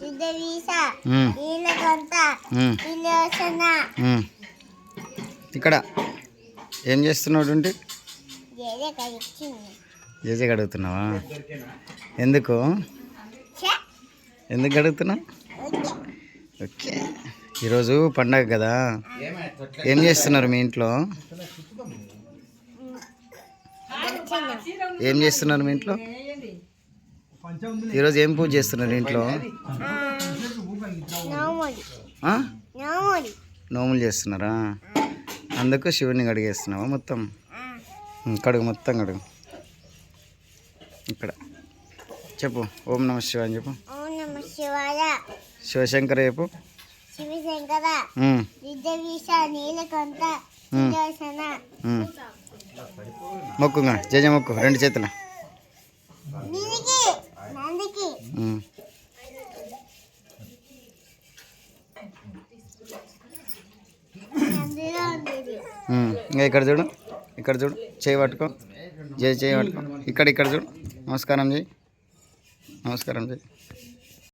సిద్ధవీస. ఇక్కడ ఏం అంటే కలిగింది జేజే అడుగుతున్నావా ఎందుకు ఎందుకు అడుగుతున్నావు ఓకే ఈరోజు పండగ కదా ఏం చేస్తున్నారు మీ ఇంట్లో? ఏం చేస్తున్నారు మీ ఇంట్లో? ఈరోజు ఏం పూజ చేస్తున్నారు ఇంట్లో? నోములు చేస్తున్నారా? అందుకు శివుని కడిగేస్తున్నావా మొత్తం? కడుగు మొత్తం కడుగు. ఇక్కడ. చెప్పు ఓం నమ శివ అని చెప్పు. ఓం నమ శివాయ. శివశంకర చెప్పు. శివశంకర. ఉం. మొక్కుగా జయ మొక్కు. రెండు చేతులు. ఇంకా ఇక్కడ చూడు ఇక్కడ చూడు చేయి పట్టుకో. చేయి చేయి పట్టుకో. ఇక్కడ ఇక్కడ చూడు. నమస్కారం జీ నమస్కారం జీ